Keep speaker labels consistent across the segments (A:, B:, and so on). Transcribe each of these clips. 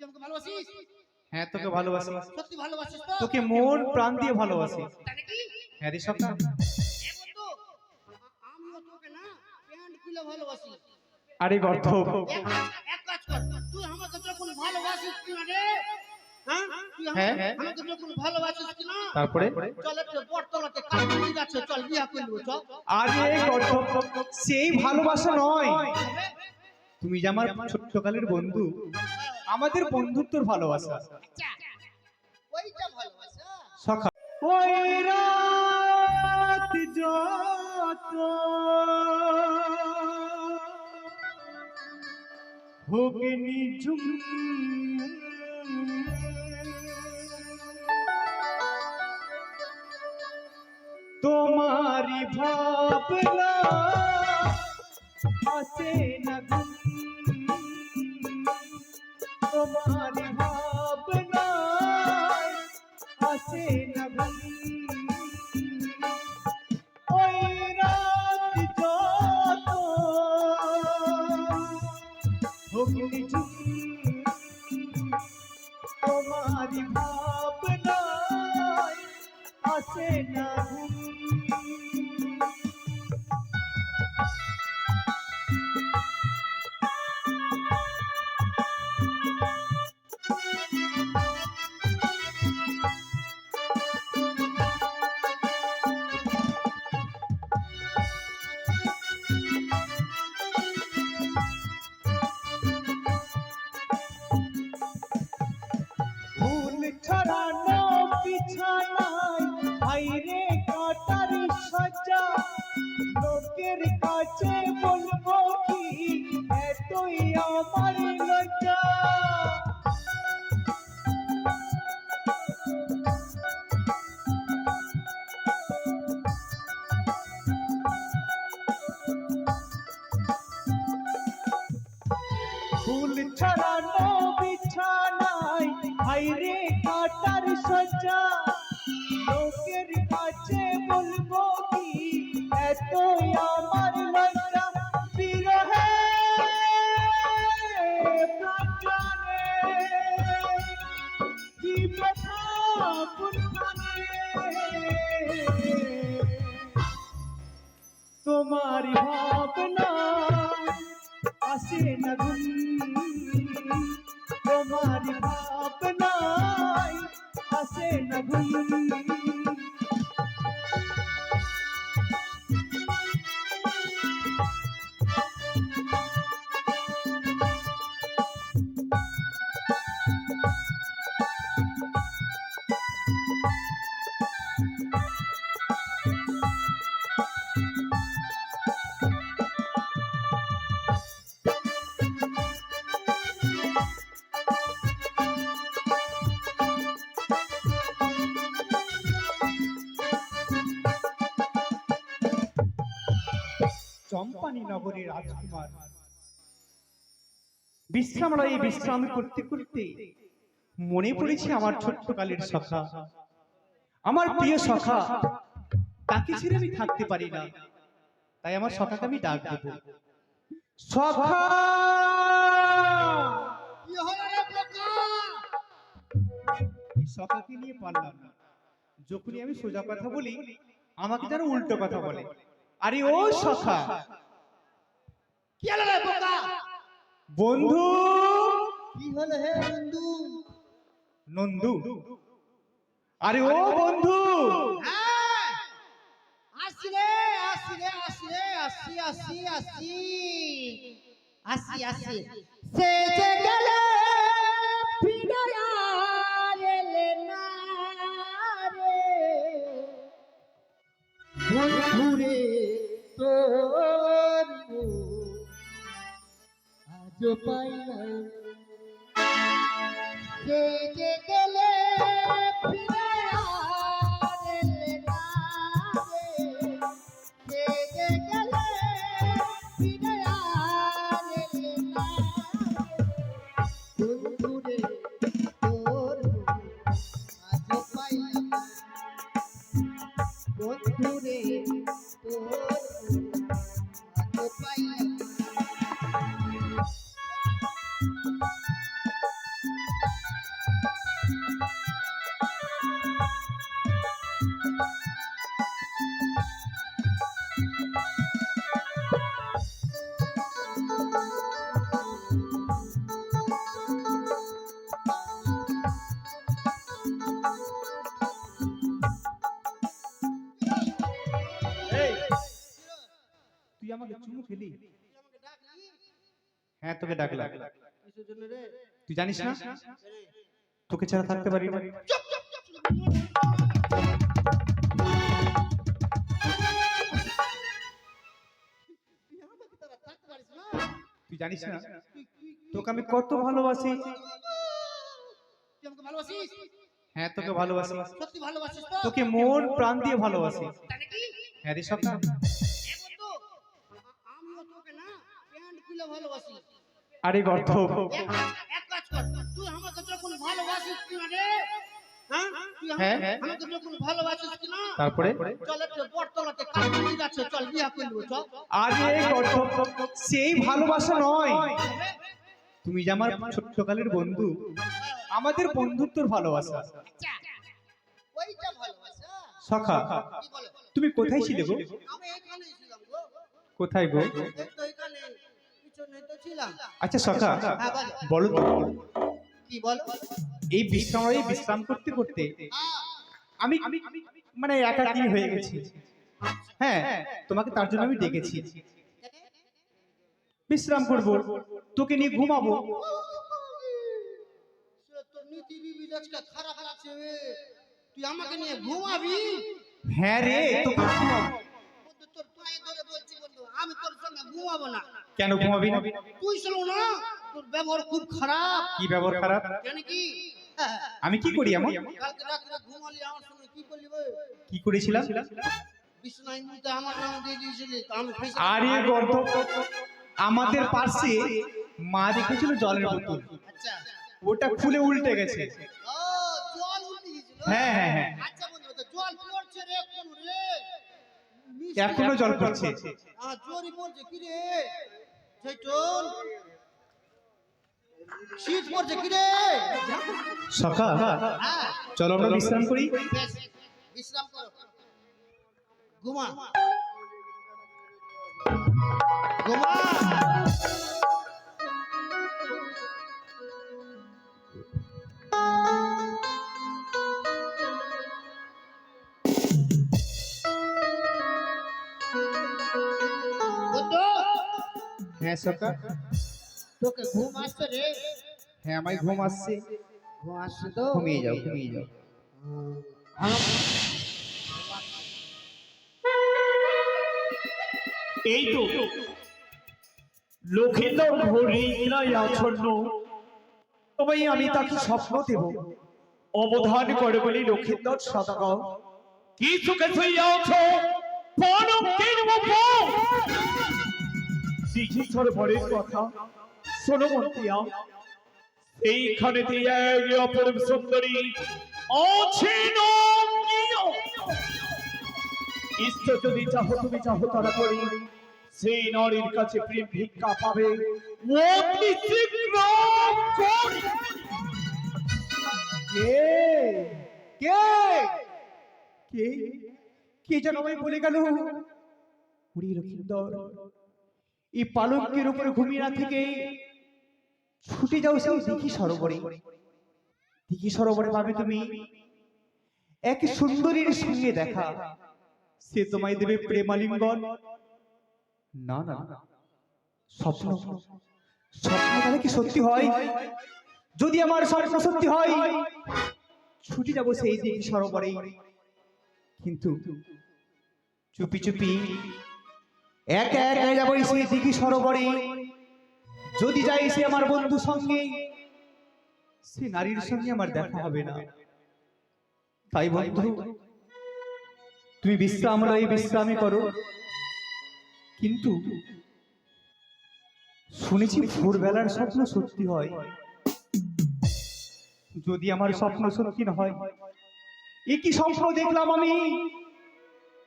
A: তুই আমাকে ভালোবাসিস?
B: হ্যাঁ তোকে ভালোবাসি।
A: সত্যি ভালোবাসিস তো?
B: তোকে মন প্রাণ দিয়ে ভালোবাসি।
A: তাহলে কি?
B: হ্যাঁ রে
A: আমিও তোকে না প্যান্ট খুলে ভালোবাসি।
B: আরে গর্ধ
A: এক কাজ- কর। তুই আমাকে যখন ভালোবাসিস কিনা রে? হ্যাঁ?
B: হ্যাঁ,
A: আমাকে
B: হ্যাঁ।
A: যখন ভালোবাসিস কিনা?
B: তারপরে?
A: চল একটু বটতলাতে কালকুলি আছে চল বিয়া করব চল।
B: আরে গর্ধ সেই ভালোবাসা নয়। তুমি যে আমার ছোট্টকালের বন্ধু। আমাদের বন্ধুত্বর ভালোবাসা।
A: আচ্ছা ওইটা ভালোবাসা।
B: সখা ওই রাত যত হোক নিঝুম তোমারি ভাবনা আসে না ঘুম। না ঘুম ফুল হাইরে কাটার সজ্জা লোকের কাছে বলব কি এত আমার লজ্জা, বিরহে প্রাণে। কি ব্যথা কোনখানে তোমারি ভাবনা আসে না ঘুম। তোমার ভাবনায় আসে না চম্পানি নগরের রাজকুমার। বিশ্রামলয়ে বিশ্রাম করতে করতে মনে পড়েছে আমার ছোট্ট কালের সখা। আমার প্রিয় সখা তাকে ছেড়ে আমি থাকতে পারি না। তাই আমার সখাকে আমি ডাক দেব। সখা! এই সখাকে নিয়ে পারলাম না। যখনই আমি সোজা কথা বলি আমাকে যেন উল্টো কথা বলে। আরে ও সখা!
A: কি হলো রে বোকা?
B: বন্ধু।
A: কি হলো হে বন্ধু?
B: নন্দু। আরে ও বন্ধু।
A: হ্যাঁ। আসি রে আসি রে আসি আসি আসি আসি। আসি সে যে গেলে ফিরে আর আজ পাইলাম সে যে
B: হ্যাঁ তোকে ডাকলাম। তুই জানিস না? তোকে ছাড়া থাকতে পারি না।
A: তুই
B: জানিস না? তোকে আমি কত ভালোবাসি।
A: ভালোবাসিস
B: হ্যাঁ তোকে ভালোবাসি। তোকে মন প্রাণ দিয়ে ভালোবাসি। হ্যাঁ রে সখা
A: ভালোবাসি।
B: আরে
A: এক কাজ- কর। তুই আমাকে যখন ভালোবাসিস কি
B: তারপরে? সেই ভালোবাসা নয়। তুমি যে আমার ছোট্টকালের বন্ধু আমাদের বন্ধুত্বর ভালোবাসা।
A: আচ্ছা।
B: সখা তুমি কোথায় ছিলে গো? কোথায় গো? আচ্ছা সখা
A: হ্যাঁ বলো।
B: তো।
A: কি বলো?
B: এই বিশ্রামে বিশ্রাম করতে করতে আমি মানে একাকিনী হয়ে গেছি। হ্যাঁ তোমাকে তার জন্য আমি ডেকেছি। বিশ্রাম করব তোকে নিয়ে ঘুমাবো।
A: তুই আমাকে নিয়ে ঘুমাবি?
B: হ্যাঁ রে তোকে ঘুমাবো।
A: তোর পায়ে ধরে বলছি বন্ধু আমি তোর সঙ্গে ঘুমাবো না।
B: কেন ঘুমাবি না?
A: তুই শোনো না তোর ব্যবহার খুব খারাপ।
B: কি ব্যবহার খারাপ?
A: কেন কি?
B: আমি কি করি এমন?
A: কালকে রাত্রে ঘুমালি আমার সঙ্গে কি করলি
B: কি করেছিলাম?
A: বিছনায় মুতে আমার নাম দিয়ে দিয়েছিলি আমি
B: আরে গর্ধ আমাদের পাশে মা রেখেছিল জলের বোতল।
A: আচ্ছা।
B: ওটা খুলে উল্টে গেছে।
A: ও জল উঠে গেছিল।
B: হ্যাঁ, হ্যাঁ, হ্যাঁ।
A: আচ্ছা বন্ধু তো জল পড়ছে রে কোন রে মিষ্টি
B: এখনও জল পড়ছে।
A: শীত পড়ছে কি রে?
B: সখা
A: হ্যাঁ।
B: চলো আমরা বিশ্রাম করি।
A: বিশ্রাম করো। ঘুমা। ঘুমা।
B: হ্যাঁ সখা
A: তোকে ঘুম আসছে রে।
B: হ্যাঁ আমায় ঘুম আসছে।
A: ঘুম আসছে তো?
B: ঘুমিয়ে যাও ঘুমিয়ে যাও।
C: এই তো লক্ষিন্দর ঘড়িরাই আচ্ছন্ন।
B: তবে আমি তাকে স্বপ্ন দেব। অবধান করে বলি লক্ষিন্দর সদাগর
C: কি সুখে শুইয়াছ পরমতির উপর দিঘি সরোবরের কথা শোনো মন্তিয়া এইখানে এক অপরূপ সুন্দরী অছিন ঈশ্বর যদি চাহো, তুমি চাহো, তারা করি। সেই নারীর কাছে প্রেম ভিক্ষা পাবে।
B: কে? কে? কে? কে যেন আমায় বলে গেল? উড়ি লক্ষিন্দর এই পালকের উপরে ঘুমিয়ে না থেকে ছুটে যাও সেই দিঘি সরোবরে। দিঘি সরোবরে পাবে তুমি, এক সুন্দরীর সঙ্গে দেখা, সে তোমায় দেবে প্রেমালিঙ্গন। না না। স্বপ্ন স্বপ্ন তাহলে কি সত্যি হয়? যদি আমার স্বপ্ন সত্যি হয়, ছুটি যাব সেই দিঘি সরোবরে কিন্তু চুপি চুপি একা একা যাব সেই দিঘি সরোবরে। যদি যাই সে আমার বন্ধু সঙ্গে সে নারীর সঙ্গে আমার দেখা হবে না। তাই বন্ধু তুমি বিশ্রাম লই বিশ্রামই করো। কিন্তু শুনেছি ভোরবেলার স্বপ্ন সত্যি হয়। যদি আমার স্বপ্ন সত্যি না হয়। এ কি স্বপ্ন দেখলাম আমি।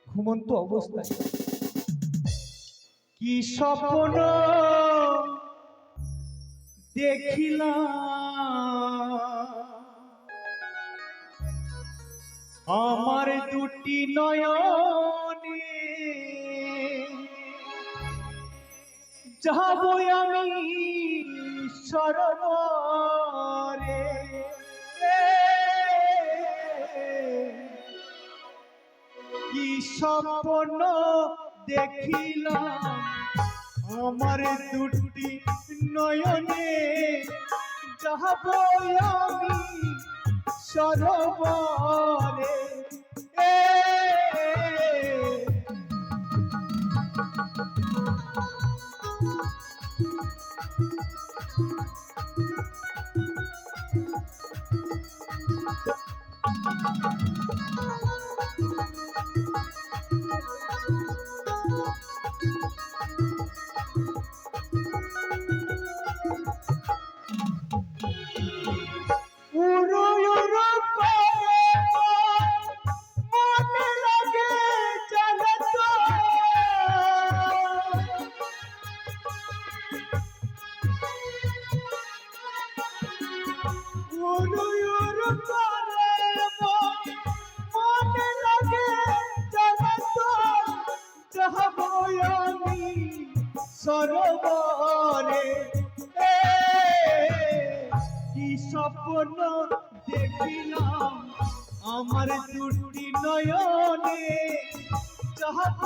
B: ঘুমন্ত অবস্থায়। কি স্বপ্ন দেখিলাম? আমার দুটি নয়নে যাব আমি সরবরে কি স্বপ্ন দেখিলাম? আমার দুটি নয়নে যাব আমি সরোবরে। সরোবরে কি স্বপ্ন দেখিলাম আমার দুটি নয়নে। যাব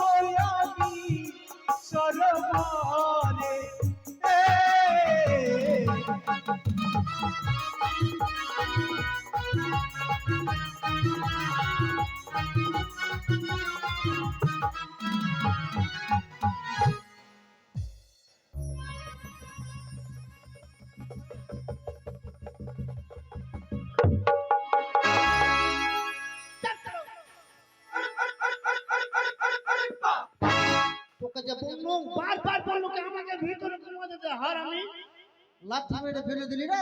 A: দিলি রে?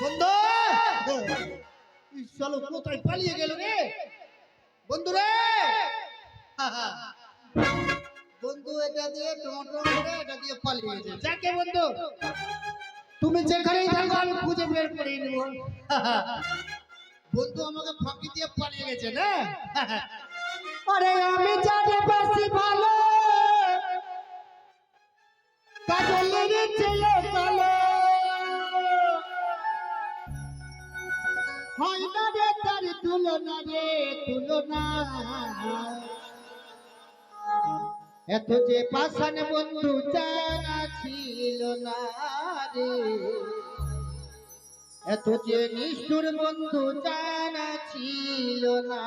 D: বন্ধু! এই কোথায় পালিয়ে গেল রে? বন্ধু রে!
A: বন্ধু এটা দিয়ে করে এটা দিয়ে পালিয়ে গেছে
D: যাকে বন্ধু? তুমি যেখানেই থাকো আমি খুঁজে বের করে নেব। বন্ধু আমাকে ফাঁকি দিয়ে পালিয়ে গেছে না?
A: আরে আমি জানি বেশি ভালো। তুলনা রে, তুলনা। এত যে পাশান বন্ধু জানা ছিল না রে। এত যে নিষ্ঠুর বন্ধু জানা ছিল না।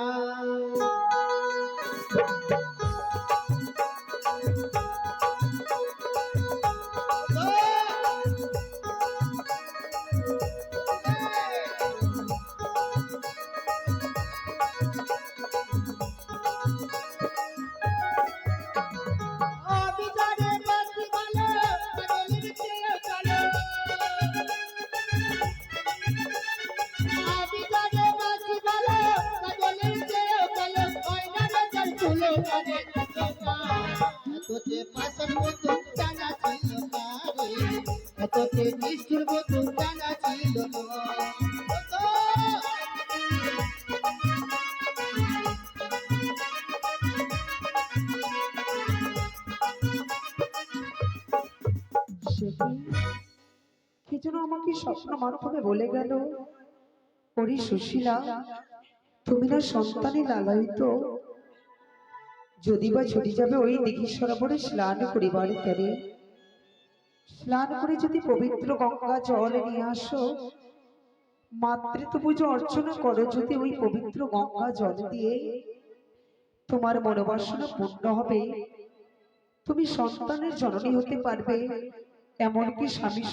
A: যে পাশান বন্ধু জানা ছিল না রে নিষ্ঠুর বন্ধু জানা ছিল না
E: যেন আমাকে স্বপ্ন মাধ্যমে বলে গেল, ওরে সুশীলা, তুমি না সন্তানে লালায়িত যদি বা ছুটি যাবে, ওই দিঘি সরোবরে স্নান করিবার তীরে স্নান করে যদি পবিত্র গঙ্গা জল নিয়ে আসো মাতৃত্ব অর্চনা করো যদি ওই পবিত্র গঙ্গা জল দিয়ে। তোমার মনোবাসনা পূর্ণ হবে। তুমি সন্তানের জননী হতে পারবে। এমনকি স্বামী